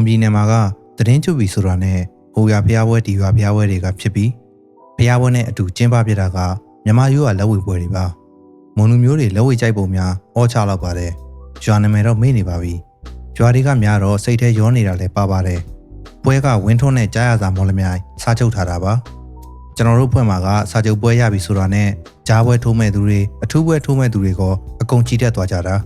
ွန်ပြည်နယ်မှာကသတင်းချုပ်ပြီဆိုတာနဲ့ဟိုရဖျားပွဲဒီရွာဖျားပွဲတွေကဖြစ်ပြီးဖျားပွဲနဲ့အတူကျင်းပပြတာကမြမရိုးကလက်ဝဲပွဲတွေပါမွန်လူမျိုးတွေလက်ဝဲကြိုက်ပုံများအောချလောက်ပါတယ်ရွာနာမည်တော့မေ့နေပါပြီရွာတွေကများတော့စိတ်ထဲရောနေတာလည်းပါပါတယ်ပွဲကဝင်းထွန်းနဲ့ကြားရစာမော်လမြိုင်စားချုပ်ထားတာပါကျွန်တော်တို့ဖွဲ့မှာကစာချုပ်ပွဲရပြီဆိုတာနဲ့ကြားပွဲထိုးမဲ့သူတွေအထူးပွဲထိုးမဲ့သူတွေကအကုန်ကြည့်တက်သွားကြတာ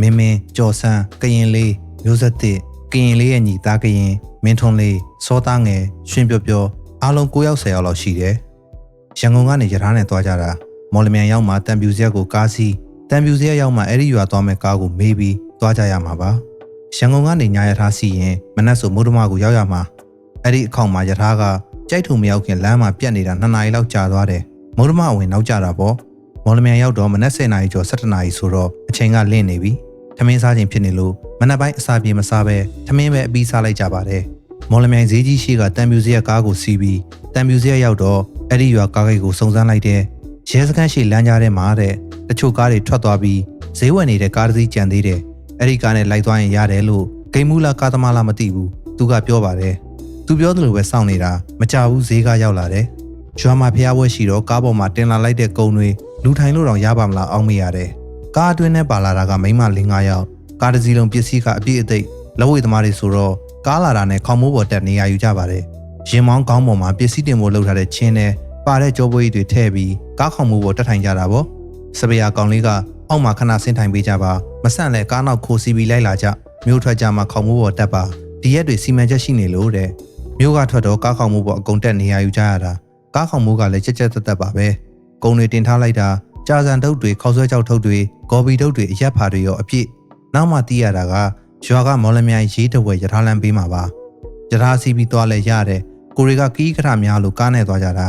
မင်းမင်းကြော်ဆန်းကရင်လေးမျိုးဆက်သစ် ကရင်လေးရဲ့ညီသားကရင်မင်းထွန်းလေးစောသားငယ်ရွှင်ပြော့ပြော့အားလုံး9ယောက်10ယောက်လောက်ရှိတယ်ရန်ကုန်ကနေရထားနဲ့သွားကြတာမော်လမြိုင်ရောက်မှတန်ပြူစရက်ကိုကားစီးတန်ပြူစရက်ရောက်မှအဲ့ဒီရွာသွားမဲ့ကားကိုမေးပြီးသွားကြရမှာပါရန်ကုန်ကနေညာရထားစီရင်မနက်ဆိုမိုးတမကိုရောက်ရမှာအဲ့ဒီအခေါက်မှာရထားကကြိုက်ထုံမရောက်ခင်လမ်းမှာပြတ်နေတာ2နာရီလောက်ကြာသွားတယ်မိုးတမအဝင်နောက်ကြတာပေါ့မော်လမြိုင်ရောက်တော့မနက်10နာရီကျော်17နာရီဆိုတော့အချိန်ကလင့်နေပြီ ထမင်းစားခြင်းဖြစ်နေလို့မနက်ပိုင်းအစာပြေမစားပဲထမင်းပဲအပြီးစားလိုက်ကြပါတယ်မော်လမြိုင်ဈေးကြီးရှိကတန်ပြူစရက်ကားကိုစီးပြီးတန်ပြူစရက်ရောက်တော့အဲ့ဒီရွာကားဂိတ်ကိုစုံစမ်းလိုက်တဲ့ရဲစခန်းရှိလမ်းကြားထဲမှာတဲ့တချို့ကားတွေထွက်သွားပြီးဈေးဝယ်နေတဲ့ကားတစ်စီးကြံသေးတယ်အဲ့ဒီကားနဲ့လိုက်သွားရင်ရတယ်လို့ဂိမ်းမူလာကားသမားလားမသိဘူးသူကပြောပါတယ်သူပြောသလိုပဲစောင့်နေတာမကြဘူးဈေးကားရောက်လာတယ်ကျွမ်းမှာဖျားပွဲရှိတော့ကားပေါ်မှာတင်လာလိုက်တဲ့ကုံတွေလူထိုင်လို့တော့ရပါမလားအောင်းမေးရတယ် ကားအတွင်းထဲပါလာတာကမိန်းမ၄၅ယောက်ကားတစ်စီးလုံးပစ္စည်းကအပြည့်အသိလက်ဝဲသမားတွေဆိုတော့ကားလာတာနဲ့ခေါင်းမိုးပေါ်တက်နေရယူကြပါတယ်ရင်မောင်းကောင်းပေါ်မှာပစ္စည်းတင်ဖို့လုပ်ထားတဲ့ချင်းနဲ့ပါတဲ့ကြောပွေးတွေထည့်ပြီးကားခေါင်းမိုးပေါ်တက်ထိုင်ကြတာပေါ့စပယ်ယာကောင်လေးကအောက်မှာခဏဆင်းထိုင်ပေးကြပါမဆန့်လဲကားနောက်ခိုးစီပြီးလိုက်လာကြမြို့ထွက်ကြမှာခေါင်းမိုးပေါ်တက်ပါဒီရက်တွေစီမံချက်ရှိနေလို့တဲ့မြို့ကထွက်တော့ကားခေါင်းမိုးပေါ်အကုန်တက်နေရယူကြရတာကားခေါင်းမိုးကလည်းကြက်ကြက်တက်တက်ပါပဲကုံတွေတင်ထားလိုက်တာ ကြာစံထုတ်တွေခေါက်ဆွဲကြောက်ထုတ်တွေဂေါ်ဘီထုတ်တွေအရက်ဖာတွေရောအပြည့်နောက်မှတီးရတာကရွာကမော်လမြိုင်ရေးတဝဲရထားလမ်းပေးမှာပါရထားစီးပြီးသွားလဲရတယ်ကိုရီကကီးကထများလို့ကားနဲ့သွားကြတာ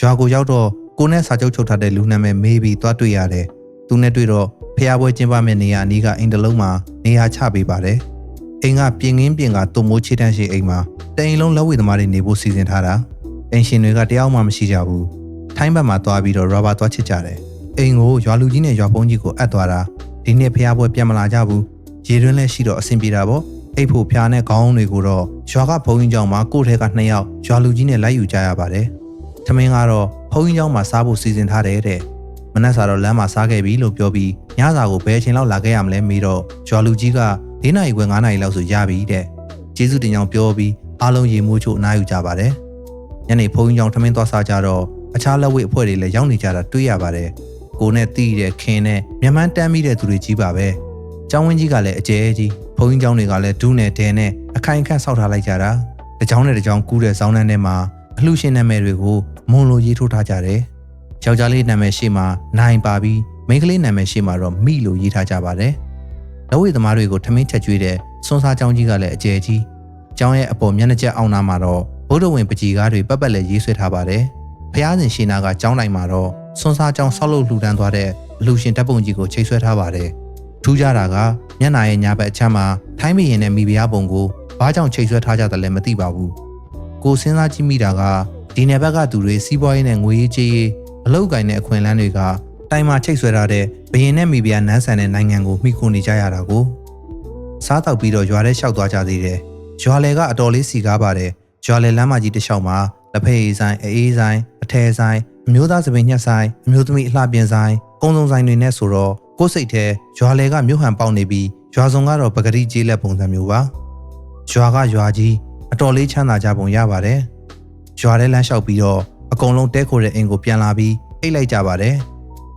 ရွာကိုရောက်တော့ကိုနဲ့စာချုပ်ချုပ်ထားတဲ့လူနာမည်မေးပြီးသွားတွေ့ရတယ်သူနဲ့တွေ့တော့ဖះပွဲကျင်းပမဲ့နေရာအနီးကအိမ်တလုံးမှာနေရာချပေးပါတယ်အိမ်ကပြင်ငင်းပြင်ကတုံမိုးချေတန်းရှိအိမ်မှာတအိမ်လုံးလက်ဝဲသမားတွေနေဖို့စီစဉ်ထားတာအိမ်ရှင်တွေကတယောက်မှမရှိကြဘူးထိုင်းဘက်မှာသွားပြီးတော့ရာဘာသွားချစ်ကြတယ် အိမ်ကိုရွာလူကြီးနဲ့ရွာပုံးကြီးကိုအပ်သွားတာဒီနေ့ဖះပွဲပြန်မလာကြဘူးရေတွင်းလဲရှိတော့အဆင်ပြေတာပေါ့အိတ်ဖို့ဖျားနဲ့ခေါင်းတွေကိုတော့ရွာကဘုံကြီးကျောင်းမှာကိုယ့်ထဲကနှစ်ယောက်ရွာလူကြီးနဲ့လိုက်ယူကြရပါတယ်။ထမင်းကတော့ဘုံကြီးကျောင်းမှာစားဖို့စီစဉ်ထားတယ်တဲ့။မနက်စာတော့လမ်းမှာစားခဲ့ပြီလို့ပြောပြီးညစာကိုဘယ်အချိန်လောက်လာခဲ့ရမလဲမေးတော့ရွာလူကြီးက၄နာရီခွဲ၅နာရီလောက်ဆိုရပြီတဲ့။ကျေးဇူးတင်ကြောင်းပြောပြီးအားလုံးရေမိုးချို့အနားယူကြပါတယ်။ညနေဘုံကြီးကျောင်းထမင်းသွားစားကြတော့အခြားလက်ဝဲအဖွဲ့တွေလည်းရောက်နေကြတာတွေ့ရပါတယ်။ ကိုနဲ့တီးတဲ့ခင်းနဲ့မြန်မာတမ်းမိတဲ့သူတွေကြီးပါပဲ။ကျောင်းဝင်းကြီးကလည်းအကျဲကြီးဘုန်းကြီးကျောင်းတွေကလည်းဒူးနဲ့ဒဲနဲ့အခိုင်အခန့်ဆောက်ထားလိုက်ကြတာ။တကြောင်နဲ့တကြောင်ကူးတဲ့ဇောင်းနှန်းထဲမှာအလှရှင်နာမည်တွေကိုမွန်လိုရေးထိုးထားကြတယ်။ယောက်ျားလေးနာမည်ရှိမှနိုင်ပါပြီးမိန်းကလေးနာမည်ရှိမှတော့မိလို့ရေးထားကြပါတယ်။လက်ဝဲသမားတွေကိုထမင်းချက်ကျွေးတဲ့စွန်းစားကျောင်းကြီးကလည်းအကျယ်ကြီး။ကျောင်းရဲ့အပေါ်မျက်နှာကျက်အောင်နာမှာတော့ဘုဒ္ဓဝင်ပကြီးကားတွေပတ်ပတ်လည်းရေးဆွဲထားပါတယ်။ဖျားစဉ်ရှင်နာကကျောင်းတိုင်းမှာတော့ စွန်းစားကျောင်းဆောက်လုပ်လှူဒန်းသွားတဲ့အလှရှင်တပ်ပုံကြီးကိုချိတ်ဆွဲထားပါတယ်။ထူးခြားတာကမျက်နာရဲ့ညာဘက်အချမ်းမှာထိုင်းမရင်နဲ့မိဖုရားပုံကိုဘာကြောင့်ချိတ်ဆွဲထားကြတယ်လဲမသိပါဘူးကိုစဉ်းစားကြည့်မိတာကဒီနယ်ဘက်ကသူတွေစီးပွားရေးနဲ့ငွေရေးကြေးရေးအလောက်ကိုင်းတဲ့အခွင့်အလမ်းတွေကတိုင်မှာချိတ်ဆွဲထားတဲ့ဘရင်နဲ့မိဖုရားနန်းဆန်တဲ့နိုင်ငံကိုမိခိုနေကြရတာကိုစားတောက်ပြီးတော့ရွာထဲလျှောက်သွားကြသေးတယ်ရွာလေကအတော်လေးစီကားပါတယ်ရွာလေလမ်းမကြီးတစ်လျှောက်မှာလက်ဖက်ရည်ဆိုင်အေးဆိုင်အထယ်ဆိုင် အမျိုးသားသပင်ညက်ဆိုင်အမျိုးသမီးအလှပြင်ဆိုင်ကုန်းစုံဆိုင်တွေနဲ့ဆိုတော့ကိုယ်စိတ်ထဲရွာလေကမြို့ဟန်ပေါက်နေပြီးရွာစုံကတော့ပဂတိကျေးလက်ပုံစံမျိုးပါရွာကရွာကြီးအတော်လေးချမ်းသာကြပုံရပါတယ်ရွာထဲလမ်းလျှောက်ပြီးတော့အကုန်လုံးတဲခိုတဲ့အိမ်ကိုပြန်လာပြီးအိတ်လိုက်ကြပါတယ်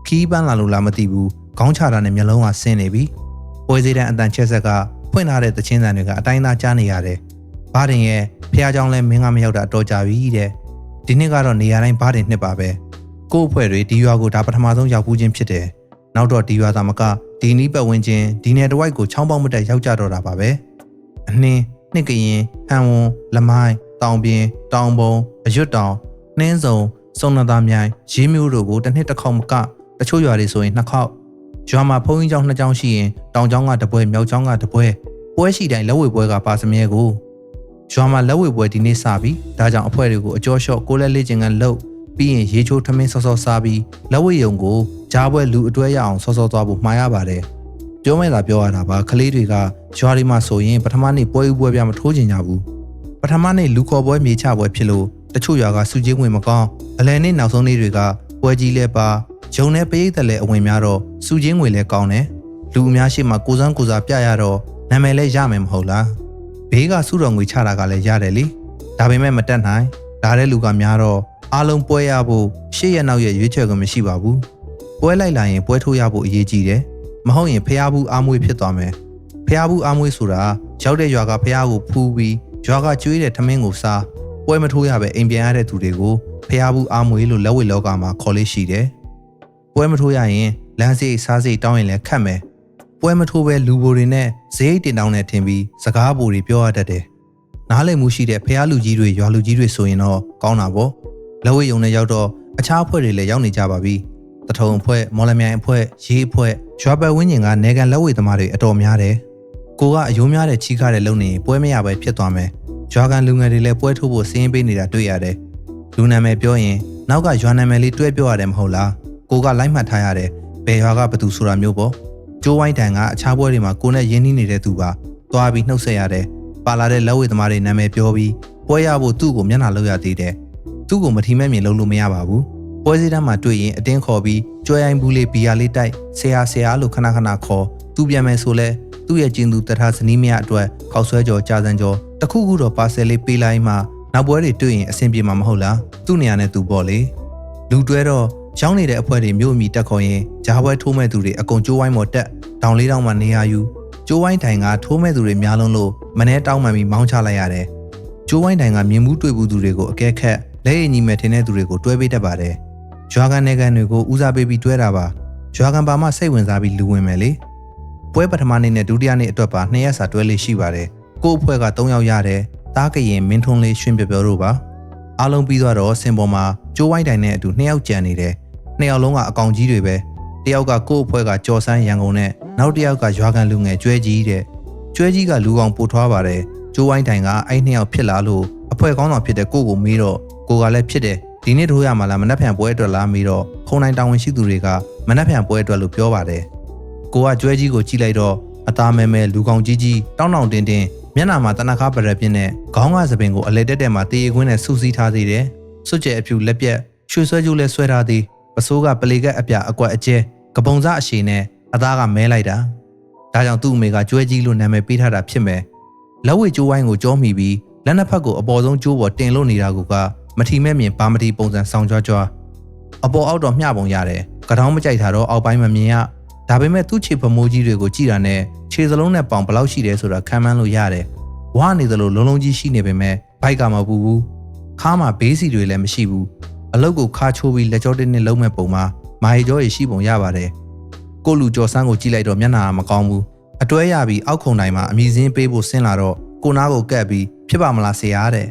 ခီးပန်းလာလို့လားမသိဘူးခေါင်းချတာနဲ့မျက်လုံးကဆင်းနေပြီပွဲစည်းတဲ့အတန်ချက်ဆက်ကဖွင့်ထားတဲ့သချင်းဆန်တွေကအတိုင်းသားကြားနေရတယ်ဘာတင်ရဲ့ဖះเจ้าလဲမင်းကမရောက်တာအတော်ကြာပြီတဲ့ ဒီနှစ်ကတော့နေရာတိုင်းဘာတင်နှစ်ပါပဲကို့အဖွဲ့တွေဒီရွာကိုဒါပထမဆုံးရောက်ဘူးချင်းဖြစ်တယ်နောက်တော့ဒီရွာသားမကဒီနီးပတ်ဝန်းကျင်ဒီနယ်တဝိုက်ကိုချောင်းပေါက်မတက်ရောက်ကြတော့တာပါပဲအနှင်းနှစ်ကရင်ဟန်ဝန်လမိုင်းတောင်ပြင်းတောင်ပုံအရွတ်တောင်နှင်းစုံစုံနသားမြိုင်ရေးမျိုးတို့ကိုတစ်နှစ်တစ်ခေါက်မကတချို့ရွာတွေဆိုရင်နှစ်ခေါက်ရွာမှာဖုန်းကြီးကျောင်းနှစ်ကျောင်းရှိရင်တောင်ကျောင်းကတပွဲမြောက်ကျောင်းကတပွဲပွဲရှိတိုင်းလက်ဝဲပွဲကပါစမြဲကို ရွာမှာလက်ဝဲပွဲဒီနေ့စပြီဒါကြောင့်အဖွဲ့တွေကိုအကျော်လျှော့ကိုလက်လေးချင်းကလှုပ်ပြီးရင်ရေချိုးထမင်းစောစောစားပြီးလက်ဝဲယုံကိုကြားပွဲလူအတွဲရအောင်စောစောသွားဖို့မှားရပါတယ်ပြောမဲ့သာပြောရတာပါကလေးတွေကရွာတွေမှာဆိုရင်ပထမနေ့ပွဲဥပွဲပြမထိုးကြင်ကြဘူးပထမနေ့လူခေါ်ပွဲမြေချပွဲဖြစ်လို့တချို့ရွာကစုချင်းဝင်မကောင်းအလယ်နေ့နောက်ဆုံးနေ့တွေကပွဲကြီးလဲပါဂျုံနဲ့ပရိသတ်လဲအဝင်များတော့စုချင်းဝင်လဲကောင်းတယ်လူအများရှိမှကိုစန်းကိုစားပြရတော့နာမည်လဲရမယ်မဟုတ်လား ဘေးကစုတော်ငွေချတာကလည်းရတယ်လေဒါပေမဲ့မတက်နိုင်ဒါတဲ့လူကများတော့အားလုံးပွဲရဖို့ရှေ့ရနောက်ရရွေးချယ်ခွင့်မရှိပါဘူးပွဲလိုက်လာရင်ပွဲထိုးရဖို့အရေးကြီးတယ်မဟုတ်ရင်ဖျားဘူးအားမွေးဖြစ်သွားမယ်ဖျားဘူးအားမွေးဆိုတာရောက်တဲ့ရွာကဖျားကိုဖူးပြီးရွာကကျွေးတဲ့ထမင်းကိုစားပွဲမထိုးရပဲအိမ်ပြန်ရတဲ့သူတွေကိုဖျားဘူးအားမွေးလို့လက်ဝဲလောကမှာခေါ်လေးရှိတယ်ပွဲမထိုးရရင်လမ်းစိတ်စားစိတ်တောင်းရင်လည်းခတ်မယ် ပွဲမထိုးပဲလူဘိုတွေနဲ့ဈေးတင်တောင်းနဲ့ထင်ပြီးစကားဘိုတွေပြောရတတ်တယ်နားလည်မှုရှိတဲ့ဖျားလူကြီးတွေရွာလူကြီးတွေဆိုရင်တော့ကောင်းတာပေါ့လက်ဝဲယုံနဲ့ရောက်တော့အခြားအဖွဲ့တွေလည်းရောက်နေကြပါပြီတထုံအဖွဲ့မော်လမြိုင်အဖွဲ့ရေးအဖွဲ့ရွာပတ်ဝင်းကျင်ကနေကန်လက်ဝဲသမားတွေအတော်များတယ်ကိုကအယိုးများတဲ့ချီးကားတဲ့လုံနေပွဲမရပဲဖြစ်သွားမယ်ရွာကန်လူငယ်တွေလည်းပွဲထိုးဖို့စင်းပေးနေတာတွေ့ရတယ်လူနာမည်ပြောရင်နောက်ကရွာနာမည်လေးတွဲပြောရတယ်မဟုတ်လားကိုကလိုက်မှတ်ထားရတယ်ဘယ်ရွာကဘသူဆိုတာမျိုးပေါ့ ကျိုးဝိုင်းတန်ကအခြားပွဲတွေမှာကိုနဲ့ရင်းနှီးနေတဲ့သူပါသွားပြီးနှုတ်ဆက်ရတယ်ပါလာတဲ့လက်ဝဲသမားတွေနာမည်ပြောပြီးပွဲရဖို့သူ့ကိုမျက်နှာလောက်ရသေးတယ်သူ့ကိုမထီမဲ့မြင်လုပ်လို့မရပါဘူးပွဲစည်းတမ်းမှာတွေ့ရင်အတင်းခေါ်ပြီးကြွယ်အိုင်ဘူးလေးဘီယာလေးတိုက်ဆရာဆရာလို့ခဏခဏခေါ်သူပြန်မယ်ဆိုလဲသူ့ရဲ့ကျင်းသူတထားဇနီးမရအတွက်ခောက်ဆွဲကြော်ကြာစံကြော်တခုခုတော့ပါဆယ်လေးပေးလိုက်မှနောက်ပွဲတွေတွေ့ရင်အဆင်ပြေမှာမဟုတ်လားသူ့နေရာနဲ့သူပေါ့လေလူတွဲတော့ ရောင်းနေတဲ့အဖွဲတွေမြို့အမီတက်ခေါ်ရင်ဂျားပွဲထိုးမဲ့သူတွေအကုန်ကြိုးဝိုင်းပေါ်တက်တောင်လေးတောင်မှနေရယူကျိုးဝိုင်းတိုင်ကထိုးမဲ့သူတွေများလုံးလို့မနှဲတောင်းမှန်ပြီးမောင်းချလိုက်ရတယ်ကျိုးဝိုင်းတိုင်ကမြင်မှုတွေ့ဘူးသူတွေကိုအကဲခတ်လက်ရည်ညီမဲ့ထင်တဲ့သူတွေကိုတွဲပေးတတ်ပါတယ်ရွာကန်နေကန်တွေကိုဦးစားပေးပြီးတွဲတာပါရွာကန်ပါမှစိတ်ဝင်စားပြီးလူဝင်မယ်လေပွဲပထမနေ့နဲ့ဒုတိယနေ့အတွက်ပါနှစ်ရက်စာတွဲလေးရှိပါတယ်ကို့အဖွဲ့က3ယောက်ရတယ်တားကရင်မင်းထွန်းလေးရွှင်ပြော်ပြော်တို့ပါအားလုံးပြီးတော့စင်ပေါ်မှာကျိုးဝိုင်းတိုင်နဲ့အတူနှစ်ယောက်ကြံနေတယ် နှစ်ယောက်လုံးကအကောင်ကြီးတွေပဲတယောက်ကကို့အဖွဲ့ကကြော်စမ်းရန်ကုန်နဲ့နောက်တစ်ယောက်ကရွာကန်လူငယ်ကျွဲကြီးတဲ့ကျွဲကြီးကလူကောင်ပိုထွားပါတယ်ကျိုးဝိုင်းတိုင်ကအဲ့နှစ်ယောက်ဖြစ်လာလို့အဖွဲ့ကောင်းဆောင်ဖြစ်တဲ့ကိုကိုမေးတော့ကိုကလည်းဖြစ်တယ်ဒီနေ့ထိုးရမှာလားမနှက်ဖြန်ပွဲအတွက်လားမေးတော့ခုံတိုင်းတာဝန်ရှိသူတွေကမနှက်ဖြန်ပွဲအတွက်လို့ပြောပါတယ်ကိုကကျွဲကြီးကိုကြည့်လိုက်တော့အသားမဲမဲလူကောင်ကြီးကြီးတောင်းတောင်းတင်းတင်းမျက်နှာမှာတနခါပရပြင်းနဲ့ခေါင်းကသပင်ကိုအလဲတက်တက်မှာတေးခွင်းနဲ့စူးစီးထားသေးတယ်စွတ်ကျဲအဖြူလက်ပြက်ရွှေဆွဲကျိုးလဲဆွဲထားသေး ပစိုးကပလေကက်အပြအကွက်အကျဲကပုံစားအရှိနဲ့အသားကမဲလိုက်တာဒါကြောင့်သူ့အမေကကျွဲကြီးလို့နာမည်ပေးထားတာဖြစ်မယ်လက်ဝဲကျိုးဝိုင်းကိုကြောမိပြီးလက်နှစ်ဖက်ကိုအပေါ်ဆုံးကျိုးပေါ်တင်လို့နေတာကမထီမဲ့မြင်ပါမတီပုံစံဆောင်ကြွားကြွားအပေါ်အောက်တော့မျှပုံရတယ်ကတောင်းမကြိုက်တာတော့အောက်ပိုင်းမမြင်ရဒါပေမဲ့သူ့ခြေပမိုးကြီးတွေကိုကြည့်တာနဲ့ခြေစလုံးနဲ့ပေါင်ဘလောက်ရှိတယ်ဆိုတာခံမှန်းလို့ရတယ်ဝါနေသလိုလုံးလုံးကြီးရှိနေပေမဲ့ဘိုက်ကမပူဘူးခါမှာဘေးစီတွေလည်းမရှိဘူး အလုတ်ကိုခါချိုးပြီးလက်ကြောတင်းနဲ့လုံးမဲ့ပုံမှာမာရီကျော်ရရှိပုံရပါတယ်ကိုလူကျော်ဆန်းကိုကြည့်လိုက်တော့မျက်နှာမကောင်းဘူးအတွဲရပြီးအောက်ခုံတိုင်းမှာအမိစင်းပေးဖို့ဆင်းလာတော့ကိုနားကိုကပ်ပြီးဖြစ်ပါမလားဆရာတဲ့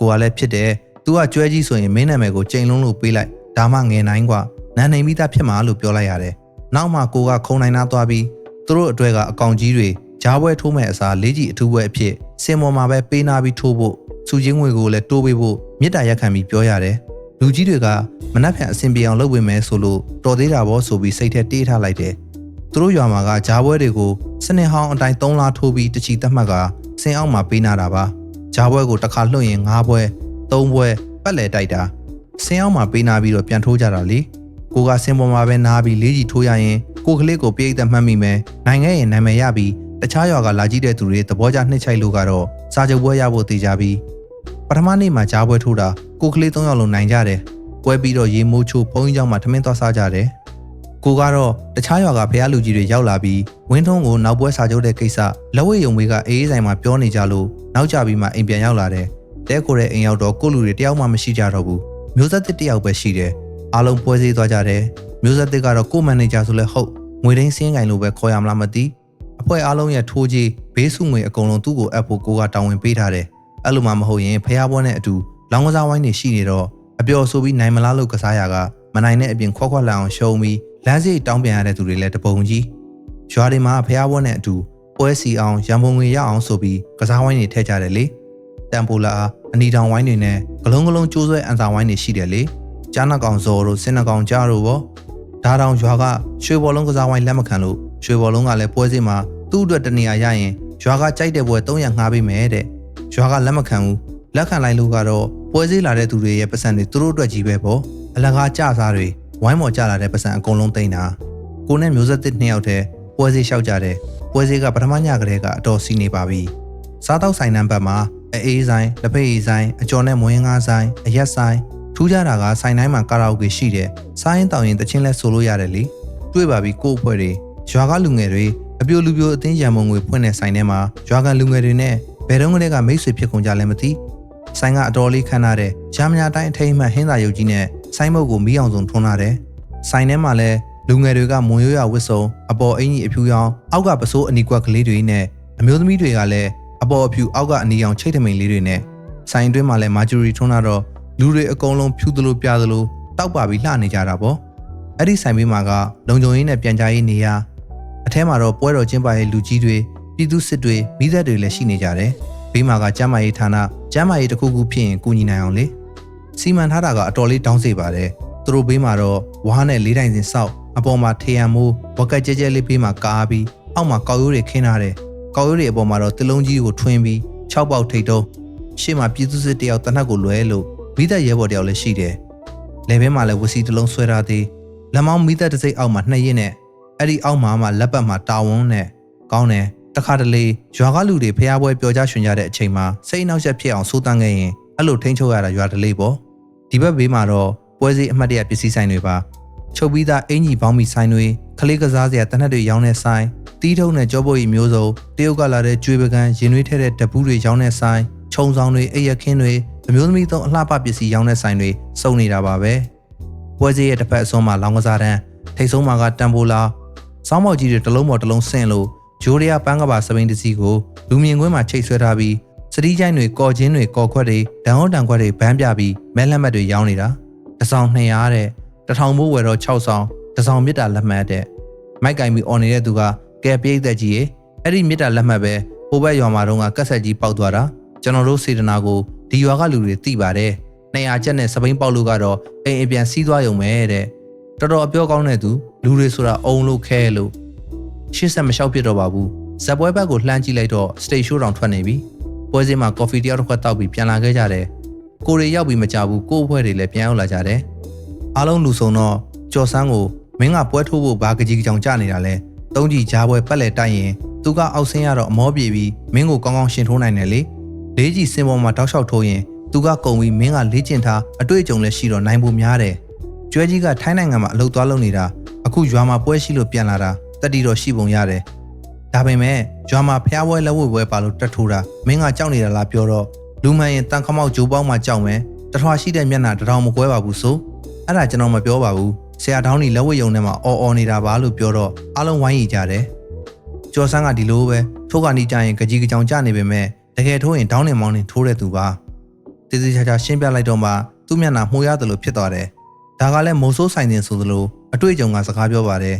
ကိုကလည်းဖြစ်တယ်။ "तू ကကျွဲကြီးဆိုရင်မင်းနာမည်ကိုချိန်လုံးလို့ပေးလိုက်။ဒါမှငယ်နိုင်กว่า။နန်းနိုင်မိသားဖြစ်မှာလို့ပြောလိုက်ရတယ်။နောက်မှကိုကခုံနိုင်သားသွားပြီးသူတို့အတွဲကအကောင်ကြီးတွေဂျားပွဲထိုးမဲ့အစားလေးကြီးအထူးပွဲအဖြစ်စင်ပေါ်မှာပဲပေးနာပြီးထိုးဖို့စူချင်းငွေကိုလည်းတိုးပေးဖို့မြစ်တာရက်ခံပြီးပြောရတယ်။ လူကြီးတွေကမနှက်ဖြန်အဆင်ပြေအောင်လုပ်ဝင်မယ်ဆိုလို့တော်သေးတာဘောဆိုပြီးစိတ်ထဲတေးထားလိုက်တယ်။သူတို့ရွာမှာကဂျားပွဲတွေကိုစနစ်ဟောင်းအတိုင်း၃လားထိုးပြီးတချီတက်မှတ်ကစင်အောင်မှာပေးနာတာပါ။ဂျားပွဲကိုတစ်ခါလွှတ်ရင်၅ပွဲ၃ပွဲပတ်လဲတိုက်တာဆင်းအောင်မှာပေးနာပြီးတော့ပြန်ထိုးကြတာလေကိုကဆင်းပေါ်မှာပဲနားပြီးလေးကြီးထိုးရရင်ကိုကလေးကိုပြိတ်သက်မှတ်မိမယ်နိုင်ငံရဲ့နာမည်ရပြီးတခြားရွာကလာကြည့်တဲ့သူတွေသဘောကျနှိမ့်ချိုက်လို့ကတော့စာချုပ်ပွဲရဖို့တည်ကြပြီး ပထမနေ့မှာကြားပွဲထိုးတာကိုကလေး၃ယောက်လုံးနိုင်ကြတယ်ပွဲပြီးတော့ရေမိုးချိုးဘုံကြီးကျောင်းမှာထမင်းသွားစားကြတယ်ကိုကတော့တခြားရွာကဖះလူကြီးတွေရောက်လာပြီးဝင်းထုံးကိုနောက်ပွဲစာချုပ်တဲ့ကိစ္စလက်ဝဲယုံမေးကအေးအေးဆိုင်မှာပြောနေကြလို့နောက်ကြပြီးမှအိမ်ပြန်ရောက်လာတယ်တဲကိုတဲ့အိမ်ရောက်တော့ကိုလူတွေတယောက်မှမရှိကြတော့ဘူးမျိုးဆက်တစ်တယောက်ပဲရှိတယ်အားလုံးပွဲစည်းသွားကြတယ်မျိုးဆက်တစ်ကတော့ကိုမန်နေဂျာဆိုလဲဟုတ်ငွေရင်းစင်းကင်လို့ပဲခေါ်ရမလားမသိအဖွဲ့အားလုံးရဲ့ထိုးကြီးဘေးစုငွေအကုန်လုံးသူ့ကိုအပ်ဖို့ကိုကတောင်းဝင်ပေးထားတယ် အဲ့လိုမှမဟုတ်ရင်ဖះဘွားနဲ့အတူလောင်းကစားဝိုင်းနေရှိနေတော့အပျော်ဆိုပြီးနိုင်မလားလို့ကစားရကမနိုင်တဲ့အပြင်ခွက်ခွက်လန်အောင်ရှုံးပြီးလမ်းစီတောင်းပြန်ရတဲ့သူတွေလည်းတပုံကြီးရွာတွေမှာဖះဘွားနဲ့အတူပွဲစီအောင်ရံပုံငွေရအောင်ဆိုပြီးကစားဝိုင်းနေထည့်ကြတယ်လေတမ်ပိုလာအနီတောင်ဝိုင်းတွေနဲ့ဂလုံးဂလုံးကျိုးဆွဲအန်စာဝိုင်းတွေရှိတယ်လေကြားနှကောင်ဇော်တို့စင်နှကောင်ကြားတို့ပေါ့ဒါတောင်ရွာကရွှေဘော်လုံးကစားဝိုင်းလက်မခံလို့ရွှေဘော်လုံးကလည်းပွဲစဉ်မှာသူ့အတွက်တနေရာရရင်ရွာကကြိုက်တဲ့ပွဲ300ငှားပေးမယ်တဲ့ ရွာကလက်မခံဘူးလက်ခံလိုက်လို့ကတော့ပွဲစည်းလာတဲ့သူတွေရဲ့ပတ်စံတွေသူတို့အတွက်ကြီးပဲပေါ့အလကားကြစားတွေဝိုင်းမော်ကြလာတဲ့ပတ်စံအကုန်လုံးသိမ်းတာကိုနဲ့မျိုးဆက်တစ်နှစ်ယောက်တည်းပွဲစည်းလျှောက်ကြတယ်ပွဲစည်းကပထမညကလေးကအတော်စီးနေပါပြီစားတော့ဆိုင်နံပါတ်မှာအေးဆိုင်လက်ဖက်ရည်ဆိုင်အကျော်နဲ့မွေးငါးဆိုင်အရက်ဆိုင်ထူးခြားတာကဆိုင်တိုင်းမှာကာရာအိုကေရှိတယ်စားရင်တောင်းရင်တချင်းလဲဆိုလို့ရတယ်လေတွေ့ပါပြီကို့အဖွဲ့တွေရွာကလူငယ်တွေအပြိုလူပြိုအသင်းရံမုံငွေဖွင့်တဲ့ဆိုင်ထဲမှာရွာကလူငယ်တွေနဲ့ ဘယ်တော့ကလေးကမိတ်ဆွေဖြစ်ကုန်ကြလဲမသိဆိုင်ကအတော်လေးခမ်းထားတဲ့ဂျာမညာတိုင်းအထိမ်းအမှတ်ဟင်းသာရုပ်ကြီးနဲ့ဆိုင်မုတ်ကိုမီးအောင်စုံထွန်းထားတယ်ဆိုင်ထဲမှာလည်းလူငယ်တွေကမွန်ရိုးရဝစ်စုံအပေါ်အင်ကြီးအဖြူရောင်အောက်ကပစိုးအနီကွက်ကလေးတွေနဲ့အမျိုးသမီးတွေကလည်းအပေါ်အဖြူအောက်ကအနီရောင်ချိတ်ထမိန်လေးတွေနဲ့ဆိုင်အတွင်းမှာလည်းမာဂျူရီထွန်းလာတော့လူတွေအကုန်လုံးဖြူသလိုပြသလိုတောက်ပါပြီးလှနေကြတာပေါ့အဲ့ဒီဆိုင်ဘေးမှာကလုံခြုံရေးနဲ့ပြန်ကြားရေးနေရာအထဲမှာတော့ပွဲတော်ကျင်းပရေးလူကြီးတွေ ပြည်သူစစ်တွေမိသက်တွေလည်းရှိနေကြတယ်ဘေးမှာကကျမ်းမာရေးဌာနကျမ်းမာရေးတစ်ခုခုဖြစ်ရင်ကူညီနိုင်အောင်လေစီမံထားတာကအတော်လေးတောင်းစေပါတယ်သူတို့ဘေးမှာတော့ဝါးနဲ့လေးတိုင်စင်စောက်အပေါ်မှာထေရံမိုးဝက်ကက်ကျဲကျဲလေးဘေးမှာကားပြီးအောက်မှာကောက်ရိုးတွေခင်းထားတယ်ကောက်ရိုးတွေအပေါ်မှာတော့တလုံးကြီးကိုထွင်းပြီး၆ပေါက်ထိတ်တုံးရှေ့မှာပြည်သူစစ်တယောက်တနက်ကိုလွဲလို့မိသက်ရဲဘော်တယောက်လည်းရှိတယ်လေဘဲမှာလည်းဝစီတစ်လုံးဆွဲထားသေးလက်မောင်းမိသက်တစ်စိတ်အောက်မှာနှစ်ရင်နဲ့အဲ့ဒီအောက်မှာမှလက်ပတ်မှာတာဝန်းနဲ့ကောင်းတယ် တခါတလေရွာကလူတွေဖျားပွဲပျော်ကြရွှင်ကြတဲ့အချိန်မှာစိတ်နှောက်ယှက်ဖြစ်အောင်စိုးတန်းခဲ့ရင်အဲ့လိုထိန်းချုပ်ရတာရွာတလေပေါ့ဒီဘက်ဘေးမှာတော့ပွဲစည်းအမှတ်တရပစ္စည်းဆိုင်တွေပါချုပ်ပြီးသားအင်ကြီးပေါင်းမီဆိုင်တွေခလေးကစားစရာတနက်တွေရောင်းတဲ့ဆိုင်တီးထုံးနဲ့ကြောပုတ်ရီမျိုးစုံတရုတ်ကလာတဲ့ကျွေးပကံရင်နွေးထဲတဲ့တပူးတွေရောင်းတဲ့ဆိုင်ခြုံဆောင်တွေအိပ်ရခင်းတွေအမျိုးသမီးသုံးအလှပပစ္စည်းရောင်းတဲ့ဆိုင်တွေစုံနေတာပါပဲပွဲစည်းရဲ့တစ်ဖက်အစွန်းမှာလောင်းကစားတန်းထိတ်ဆုံးမှာကတမ်ပိုလာစောင်းမောက်ကြီးတွေတစ်လုံးပေါ်တစ်လုံးဆင့်လို့ ဂျိုးရီယာပန်းကပါစပိန်တစီကိုလူမြင်ကွင်းမှာချိတ်ဆွဲထားပြီးစတီးချိုင်းတွေကော်ချင်းတွေကော်ခွက်တွေဒန်ဟုတ်တန်ခွက်တွေဘန်းပြပြီးမဲလက်မှတ်တွေရောင်းနေတာတစ်ဆောင်200တဲ့တစ်ထောင်မိုးဝယ်တော့6ဆောင်တစ်ဆောင်မြစ်တာလက်မှတ်တဲ့မိုက်ကင်ပြီးអော်နေတဲ့သူကကဲပိတ်သက်ကြီးရေအဲ့ဒီမြစ်တာလက်မှတ်ပဲဟိုဘက်ရွာမှာတော့ကကက်ဆက်ကြီးပေါက်သွားတာကျွန်တော်တို့စေတနာကိုဒီရွာကလူတွေသိပါတယ်200ကျပ်နဲ့စပိန်ပေါက်လို့ကတော့အိမ်အပြန်စီးသွားရုံပဲတဲ့တော်တော်အပြောကောင်းတဲ့သူလူတွေဆိုတာအုံလို့ခဲလို့ ရှေ့ဆက်မလျှောက်ဖြစ်တော့ပါဘူးဇက်ပွဲဘက်ကိုလှမ်းကြည့်လိုက်တော့ stage show တောင်ထွက်နေပြီပွဲစဉ်မှာ coffee တယောက်တစ်ခွက်တောက်ပြီးပြန်လာခဲ့ကြတယ်ကိုရီရောက်ပြီးမကြဘူးကို့အဖွဲ့တွေလည်းပြန်ရောက်လာကြတယ်အားလုံးလူဆုံးတော့ကြော်ဆန်းကိုမင်းကပွဲထိုးဖို့ဘာကကြီးကြောင်ကြနေတာလဲတုံးကြီးဂျားပွဲပက်လက်တိုက်ရင်သူကအောက်ဆင်းရတော့အမောပြေပြီးမင်းကိုကောင်းကောင်းရှင်ထိုးနိုင်တယ်လေလေးကြီးစင်ပေါ်မှာတောက်လျှောက်ထိုးရင်သူကကုံပြီးမင်းကလေးကျင်ထားအတွေ့အကြုံလည်းရှိတော့နိုင်ဖို့များတယ်ကျွဲကြီးကထိုင်းနိုင်ငံမှာအလုပ်သွားလုပ်နေတာအခုရွာမှာပွဲရှိလို့ပြန်လာတာ တက်တီတော့ရှိပုံရတယ်ဒါပေမဲ့ရွာမှာဖျားပွဲလက်ဝဲပွဲပါလို့တက်ထိုးတာမင်းကကြောက်နေတာလားပြောတော့လူမှန်ရင်တန်ခမောက်ဂျိုးပေါင်းမှကြောက်မယ်တထွာရှိတဲ့မျက်နှာတထောင်မကွဲပါဘူးဆိုအဲ့ဒါကျွန်တော်မပြောပါဘူးဆရာတောင်းနေလက်ဝဲယုံထဲမှာအော်အော်နေတာပါလို့ပြောတော့အားလုံးဝိုင်းရီကြတယ်ကျော်ဆန်းကဒီလိုပဲထိုးကနေကြရင်ကြကြီးကြောင်ကြနေပေမဲ့တကယ်ထိုးရင်ဒေါင်းနေမောင်းနေထိုးတဲ့သူပါတည်တည်ချာချာရှင်းပြလိုက်တော့မှသူ့မျက်နှာမှုရသလိုဖြစ်သွားတယ်ဒါကလည်းမုံဆိုးဆိုင်တင်ဆိုသလိုအတွေ့အကြုံကစကားပြောပါတယ်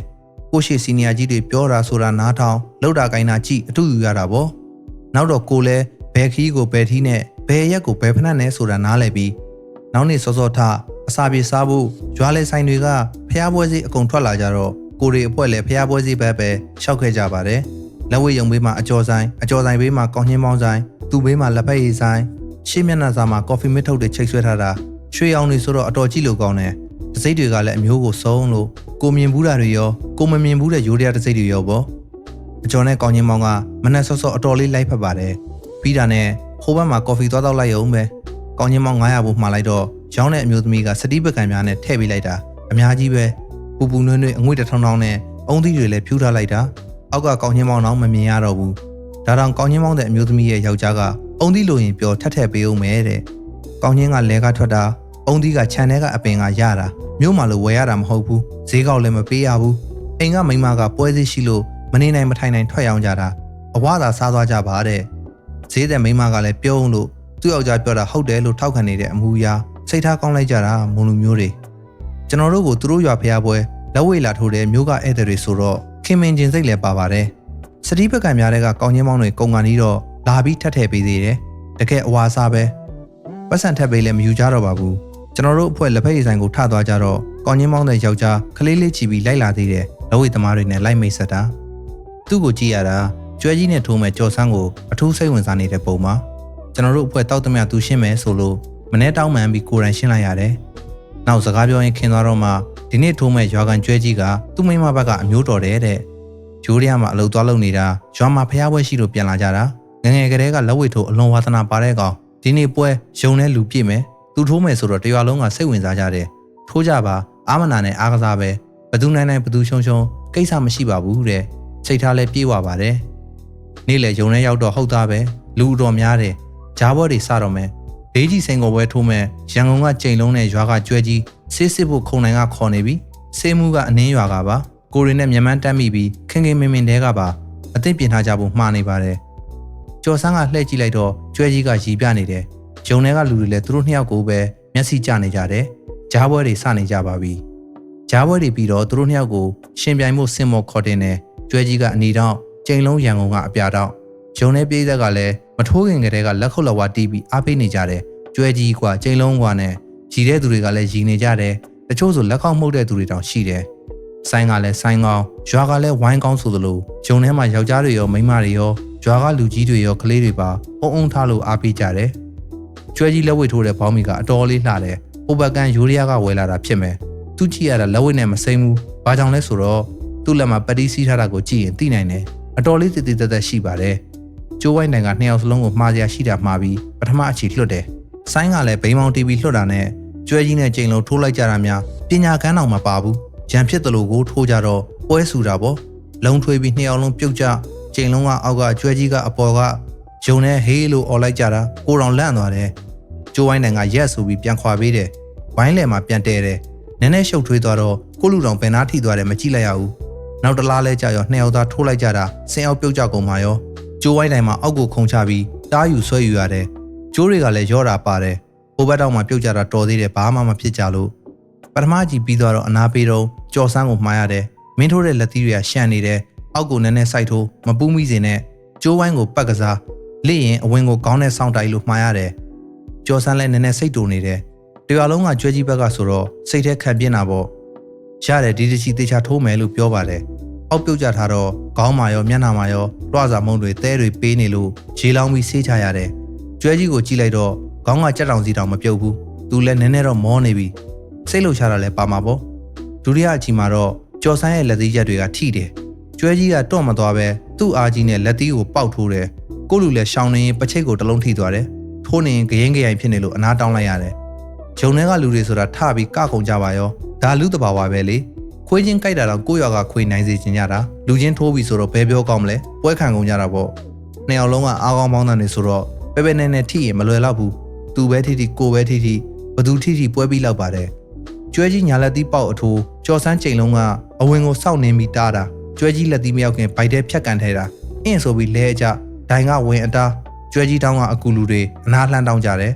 ကိုရှိစီနီယာကြီးတွေပြောတာဆိုတာနားထောင်လောက်တာကိုင်းတာကြည့်အတူယူရတာပေါ့နောက်တော့ကိုလည်းဘယ်ခီးကိုဘယ်ထီးနဲ့ဘယ်ရက်ကိုဘယ်ဖက်နဲ့ဆိုတာနားလည်ပြီးနောက်နေ့စောစောထအစာပြေစားဖို့ရွာလေဆိုင်တွေကဖျားပွဲစီအကုန်ထွက်လာကြတော့ကိုရီအဖွဲလည်းဖျားပွဲစီဘက်ပဲရှောက်ခဲ့ကြပါတယ်လက်ဝဲယုံဘေးမှာအကျော်ဆိုင်အကျော်ဆိုင်ဘေးမှာကောင်းချင်းမောင်းဆိုင်သူ့ဘေးမှာလက်ဖက်ရည်ဆိုင်ရှေ့မျက်နှာစာမှာကော်ဖီမစ်ထုတ်တွေချိတ်ဆွဲထားတာရွှေအောင်တွေဆိုတော့အတော်ကြည့်လို့ကောင်းတယ် တစိမ့်တွေကလည်းအမျိုးကိုစုံလို့ကိုမြင်ဘူးတာတွေရောကိုမမြင်ဘူးတဲ့ရိုးတရားတစိမ့်တွေရောပေါ့အကျော်နဲ့ကောင်းချင်းမောင်ကမနက်စောစောအတော်လေးလိုက်ဖက်ပါတယ်ပြီးတာနဲ့ဟိုဘက်မှာကော်ဖီသွားတော့လိုက်ရုံပဲကောင်းချင်းမောင်900ဘူးမှာလိုက်တော့ရောင်းတဲ့အမျိုးသမီးကစတိပကံများနဲ့ထည့်ပေးလိုက်တာအများကြီးပဲပူပူနွေ့နွေ့အငွေ့တစ်ထောင်ထောင်နဲ့အုံသီးတွေလည်းဖြူထားလိုက်တာအောက်ကကောင်းချင်းမောင်တော့မမြင်ရတော့ဘူးဒါတောင်ကောင်းချင်းမောင်တဲ့အမျိုးသမီးရဲ့ယောက်ျားကအုံသီးလိုရင်ပြောထက်ထက်ပေးအောင်မယ်တဲ့ကောင်းချင်းကလဲကထွက်တာ အုံသီးကခြံထဲကအပင်ကရတာမြို့မှာလို့ဝယ်ရတာမဟုတ်ဘူးဈေးကောက်လည်းမပေးရဘူးအိမ်ကမိန်းမကပွဲစည်းရှိလို့မနေနိုင်မထိုင်နိုင်ထွက်ရောင်းကြတာအဝါသာစားသွားကြပါတဲ့ဈေးတဲ့မိန်းမကလည်းပြုံးလို့သူ့ယောက်ျားပြောတာဟုတ်တယ်လို့ထောက်ခံနေတဲ့အမူအရာစိတ်ထားကောင်းလိုက်ကြတာမုံလူမျိုးတွေကျွန်တော်တို့ကိုသူတို့ရွာဖျားပွဲလက်ဝဲလာထိုးတဲ့မျိုးကဧည့်သည်တွေဆိုတော့ခင်မင်ကျင်စိတ်လည်းပါပါတယ်စတိပကံများတဲ့ကကောင်းချင်းမောင်းတွေကုန်ကန်ပြီးတော့လာပြီးထက်ထည့်ပေးသေးတယ်တကယ်အဝါစားပဲပတ်စံထက်ပေးလည်းမယူကြတော့ပါဘူး ကျွန်တော်တို့အဖွဲ့လက်ဖက်ရည်ဆိုင်ကိုထသွားကြတော့ကောင်းချင်းမောင်းတဲ့ယောက်ျားကလေးလေးချီပြီးလိုက်လာသေးတယ်လက်ဝဲသမားတွေနဲ့လိုက်မိတ်ဆက်တာသူ့ကိုကြည့်ရတာကျွဲကြီးနဲ့ထိုးမဲ့ကြော်ဆန်းကိုအထူးစိတ်ဝင်စားနေတဲ့ပုံမှာကျွန်တော်တို့အဖွဲ့တောက်သမျှသူရှင်းမယ်ဆိုလို့မနေ့တောင်းမှန်ပြီးကိုယ်တိုင်ရှင်းလိုက်ရတယ်။နောက်စကားပြောရင်ခင်သွားတော့မှဒီနေ့ထိုးမဲ့ရွာကန်ကျွဲကြီးကသူ့မိမဘက်ကအမျိုးတော်တယ်တဲ့။ဂျိုးရီယာမှာအလုပ်သွားလုပ်နေတာရွာမှာဖျားပွဲရှိလို့ပြန်လာကြတာငငယ်ကလေးကလက်ဝိတ်ထိုးအလွန်ဝါသနာပါတဲ့ကောင်ဒီနေ့ပွဲရုံနဲ့လူပြည့်မယ် သူထိုးမယ်ဆိုတော့တရွာလုံးကစိတ်ဝင်စားကြတယ်ထိုးကြပါအာမနာနဲ့အားကစားပဲဘသူနိုင်နိုင်ဘသူရှုံရှုံကိစ္စမရှိပါဘူးတဲ့စိတ်ထားလဲပြေးဝပါတယ်နေ့လေရုံနဲ့ရောက်တော့ဟုတ်သားပဲလူအတော်များတယ်ဂျားဘောတွေစတော့မယ်ဘေးကြီးစိန်ကိုပွဲထိုးမယ်ရန်ကုန်ကကြိမ်လုံးနဲ့ရွာကကျွဲကြီးဆေးစစ်ဖို့ခုံနိုင်ကခေါ်နေပြီဆေးမှုကအနှင်းရွာကပါကိုရီနဲ့မြန်မာတက်မိပြီးခင်ခင်မင်မင်တဲကပါအသိပြင်ထားကြဖို့မှားနေပါတယ်ကျော်ဆန်းကလှည့်ကြည့်လိုက်တော့ကျွဲကြီးကရီပြနေတယ် ဂျုံထဲကလူတွေလည်းသူတို့နှစ်ယောက်ကိုပဲမျက်စိကျနေကြတယ်ဂျားပွဲတွေစနေကြပါပြီဂျားပွဲတွေပြီးတော့သူတို့နှစ်ယောက်ကိုရှင်ပြိုင်မှုစင်မော်ခေါ်တင်တယ်ကျွဲကြီးကအနီတော့ကျိန်လုံးရန်ကုန်ကအပြာတော့ဂျုံထဲပြေးသက်ကလည်းမထိုးခင်ကတည်းကလက်ခုပ်လက်ဝါတီးပြီးအားပေးနေကြတယ်ကျွဲကြီးကွာကျိန်လုံးကွာနဲ့ရီတဲ့သူတွေကလည်းရီနေကြတယ်တချို့ဆိုလက်ခေါက်မှုတ်တဲ့သူတွေတောင်ရှိတယ်ဆိုင်ကလည်းဆိုင်ကောင်းရွာကလည်းဝိုင်းကောင်းဆိုသလိုဂျုံထဲမှာယောက်ျားတွေရောမိန်းမတွေရောရွာကလူကြီးတွေရောကလေးတွေပါအုံအုံထားလို့အားပေးကြတယ် ကျွဲကြီးလက်ဝိတ်ထိုးတဲ့ဘောင်းမီကအတော်လေးလှတယ်ဟိုဘကန်ယူရီးယားကဝယ်လာတာဖြစ်မယ်သူကြည့်ရတာလက်ဝိတ်နဲ့မစိမ့်ဘူးဘာကြောင့်လဲဆိုတော့သူ့လက်မှာပတိစီးထားတာကိုကြည့်ရင်သိနိုင်တယ်အတော်လေးတည်တည်သက်သက်ရှိပါတယ်ကျိုးဝိုင်းတိုင်ကနှစ်ယောက်စလုံးကိုမှားစရာရှိတာမှားပြီးပထမအချီလွတ်တယ်ဆိုင်းကလည်းဘိန်းမောင်တီဗီလွတ်တာနဲ့ကျွဲကြီးနဲ့ကြိမ်လုံးထိုးလိုက်ကြတာများပညာကန်းတော်မပါဘူးရန်ဖြစ်တယ်လို့ကိုထိုးကြတော့ပွဲဆူတာပေါ့လုံထွေးပြီးနှစ်ယောက်လုံးပြုတ်ကြကြိမ်လုံးကအောက်ကကျွဲကြီးကအပေါ်က ဂျုံနဲ့ဟေးလို့អော်လိုက်ကြတာကိုတော်လန့်သွားတယ်ကျိုးဝိုင်းတိုင်ကရက်ဆိုပြီးပြန်ခွာပေးတယ်ဝိုင်းလယ်မှာပြန်တဲတယ်နည်းနည်းရှုပ်ထွေးသွားတော့ကိုလူတော်ပင်နာထိသွားတယ်မကြည့်လိုက်ရဘူးနောက်တလားလဲကြာရောနှစ်ယောက်သားထိုးလိုက်ကြတာဆင်အောင်ပြုတ်ကြကုန်ပါရောကျိုးဝိုင်းတိုင်မှာအောက်ကိုခုန်ချပြီးတားယူဆွဲယူရတယ်ကျိုးတွေကလည်းရောတာပါတယ်ဟိုဘက်တော့မှပြုတ်ကြတာတော်သေးတယ်ဘာမှမဖြစ်ကြလို့ပထမကြီးပြီးသွားတော့အနာပေးတော့ကြော်ဆန်းကိုမှားရတယ်မင်းထိုးတဲ့လက်သီးတွေကရှန့်နေတယ်အောက်ကိုနည်းနည်းစိုက်ထိုးမပူးမိစေနဲ့ကျိုးဝိုင်းကိုပတ်ကစား လေရင်အဝင်ကိုကောင်းတဲ့စောင့်တိုက်လို့မှားရတယ်ကြော်ဆန်းလည်းနည်းနည်းစိတ်တူနေတယ်တရွာလုံးကကျွဲကြီးဘက်ကဆိုတော့စိတ်ထဲခံပြင်းတာပေါ့ရတယ်ဒီတချီတေချာထိုးမယ်လို့ပြောပါတယ်အောက်ပြုတ်ကြထားတော့ခေါင်းမာရောမျက်နှာမာရောလွှစာမုံတွေတဲတွေပေးနေလို့ခြေလောင်းပြီးဆေးချရတယ်ကျွဲကြီးကိုကြည့်လိုက်တော့ခေါင်းကကြက်တောင်စီတောင်မပြုတ်ဘူးသူလည်းနည်းနည်းတော့မောနေပြီစိတ်လှုပ်ရှားတာလည်းပါမှာပေါ့ဒုတိယအချိန်မှာတော့ကြော်ဆန်းရဲ့လက်သီးရက်တွေကထိတယ်ကျွဲကြီးကတော့မသွားပဲသူ့အားကြီးနဲ့လက်သီးကိုပေါက်ထိုးတယ် ကိုလူလည်းရှောင်းနေရင်ပချိတ်ကိုတလုံးထိသွားတယ်ထိုးနေရင်ဂရင်ဂရင်ဖြစ်နေလို့အနာတောင်းလိုက်ရတယ်ဂျုံထဲကလူတွေဆိုတာထပြီးကခုန်ကြပါရောဒါလူတဘာဝပဲလေခွေးချင်းကြိုက်တာတော့ကိုယ့်ရွာကခွေနိုင်စေချင်ကြတာလူချင်းထိုးပြီးဆိုတော့ဘယ်ပြောကောင်းမလဲပွဲခံကုန်ကြတာပေါ့နှစ်ယောက်လုံးကအားကောင်းပေါင်းတယ်ဆိုတော့ပဲပဲနဲ့နဲ့ထိရင်မလွယ်တော့ဘူးသူပဲထိထိကိုပဲထိထိဘသူထိထိပွဲပြီးလောက်ပါတယ်ကျွဲကြီးညာလက်သီးပေါက်အထိုးကြော်စမ်းချိန်လုံးကအဝင်ကိုစောက်နေပြီးတားတာကျွဲကြီးလက်သီးမရောက်ခင်ဗိုက်ထဲဖြတ်ကန်ထဲတာအင်းဆိုပြီးလဲအကြ ဒိုင်ကဝင်အတားကျွဲကြီးတောင်းကအကူလူတွေအနာလှမ်းတောင်းကြတယ်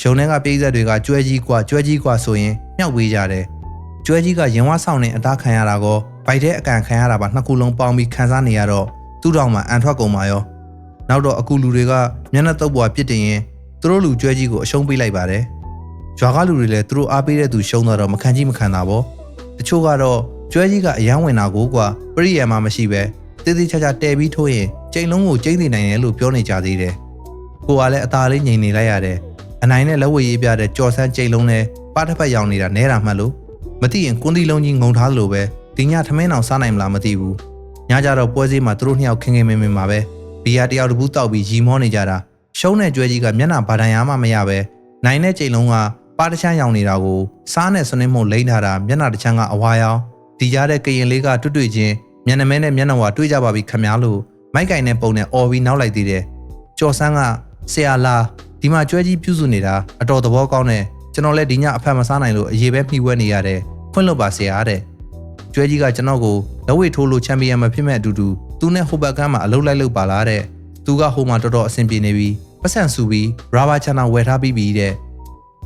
ရုံထဲကပြေးဆက်တွေကကျွဲကြီးกว่าကျွဲကြီးกว่าဆိုရင်မြောက်ဝေးကြတယ်ကျွဲကြီးကရင်ဝါဆောင်နေအသားခံရတာကောဗိုက်ထဲအကန်ခံရတာပါနှစ်ခုလုံးပေါင်းပြီးခံစားနေရတော့သူ့တောင်မှအန်ထွက်ကုန်ပါရောနောက်တော့အကူလူတွေကမျက်နှာတုပ်ပွားပြစ်တင်ရင်သူတို့လူကျွဲကြီးကိုအရှုံးပေးလိုက်ပါတယ်ရွာကလူတွေလည်းသူတို့အားပေးတဲ့သူရှုံးတော့မခံကြီးမခံတာပေါ့တချို့ကတော့ကျွဲကြီးကအယမ်းဝင်တာကိုကွာပရိယာမမရှိပဲ တည်တည်ချာချာတဲပြီးထိုးရင်ချိန်လုံးကိုကျိမ့်နေနိုင်တယ်လို့ပြောနေကြသေးတယ်ကိုကလည်းအသာလေးငြိမ်နေလိုက်ရတယ်အနိုင်နဲ့လက်ဝဲရေးပြတဲ့ကြော်ဆန်းချိန်လုံးနဲ့ပါတစ်ဖက်ရောက်နေတာနဲတာမှတ်လို့မသိရင်ကွန်းတီလုံးကြီးငုံထားသလိုပဲဒီညထမင်းအောင်စားနိုင်မလားမသိဘူးညကြတော့ပွဲစည်းမှာသူတို့နှစ်ယောက်ခင်ခင်မင်မင်မှာပဲဘီယာတယောက်တပူးတောက်ပြီးရီမောနေကြတာရှုံးတဲ့ကြွဲကြီးကမျက်နှာဘာတန်ရမှမရပဲနိုင်တဲ့ချိန်လုံးကပါတချမ်းရောင်နေတာကိုစားနဲ့စနစ်မှုလိမ့်ထားတာမျက်နှာတစ်ချမ်းကအဝါရောင်ဒီကြားတဲ့ကရင်လေးကတွတ်တွေ့ချင်း မျက်နှာမဲနဲ့မျက်နှာဝါတွေ့ကြပါပြီခမများလို့မိုက်ကင်နဲ့ပုံနဲ့အော်ပြီးနောက်လိုက်သေးတယ်ကြော်ဆန်းကဆရာလာဒီမှာကျွဲကြီးပြုစုနေတာအတော်သဘောကောင်းတယ်ကျွန်တော်လည်းဒီညအဖက်မစားနိုင်လို့အရေးပဲမှီဝဲနေရတယ်ခွင့်လွတ်ပါဆရာတဲ့ကျွဲကြီးကကျွန်တော်ကိုလက်ဝိတ်ထိုးလို့ချန်ပီယံမဖြစ်မဲ့အတူတူသူနဲ့ဟိုဘက်ကမ်းမှာအလုပ်လိုက်လုပ်ပါလားတဲ့သူကဟိုမှာတော်တော်အဆင်ပြေနေပြီပတ်စံစုပြီးရာဘာချန်နာဝယ်ထားပြီးပြီတဲ့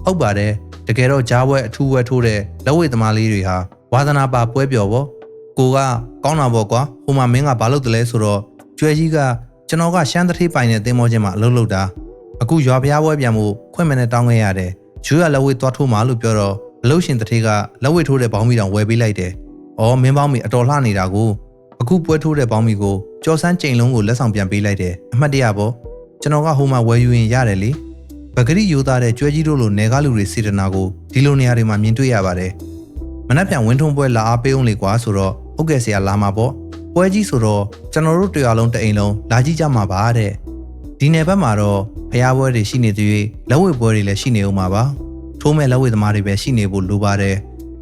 ဟုတ်ပါတယ်တကယ်တော့ကြားပွဲအထူးဝဲထိုးတဲ့လက်ဝိတ်သမားလေးတွေဟာဝါသနာပါပွဲပျော်ပေါ့ ကိုကကောင်းတာပေါ့ကွာဟိုမှာမင်းကဘာလုပ်တယ်လဲဆိုတော့ကျွဲကြီးကကျွန်တော်ကရှမ်းတထေးပိုင်တဲ့တင်းမောချင်းမှာအလုပ်လုပ်တာအခုရွာဖျားပွဲပြန်မှုခွင့်မနဲ့တောင်းခဲ့ရတယ်ဂျိုးရလက်ဝိတ်သွားထိုးမှလို့ပြောတော့အလုပ်ရှင်တထေးကလက်ဝိတ်ထိုးတဲ့ဘောင်းမီတောင်ဝယ်ပေးလိုက်တယ်။အော်မင်းပေါင်းမီအတော်လှနေတာကိုအခုပွဲထိုးတဲ့ပေါင်းမီကိုကြော်စမ်းကြိမ်လုံးကိုလက်ဆောင်ပြန်ပေးလိုက်တယ်အမှတ်တရပေါ့ကျွန်တော်ကဟိုမှာဝယ်ယူရင်ရတယ်လေပဂရိယူသားတဲ့ကြွဲကြီးတို့လိုနေကားလူတွေစေတနာကိုဒီလိုနေရာတွေမှာမြင်တွေ့ရပါတယ်မနှက်ပြန်ဝင်းထုံပွဲလာအားပေးအောင်လေကွာဆိုတော့ ဟုတ်ကဲ့ဆရာလာမှာပေါ့ပွဲကြီးဆိုတော့ကျွန်တော်တို့တရားလုံးတအိမ်လုံးလာကြည့်ကြမှာပါတဲ့ဒီနယ်ဘက်မှာတော့ဖျားပွဲတွေရှိနေသေး၍လက်ဝဲပွဲတွေလည်းရှိနေဦးမှာပါထိုးမဲ့လက်ဝဲသမားတွေပဲရှိနေဖို့လိုပါတယ်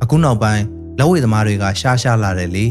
အခုနောက်ပိုင်းလက်ဝဲသမားတွေကရှားရှားလာတယ်လေ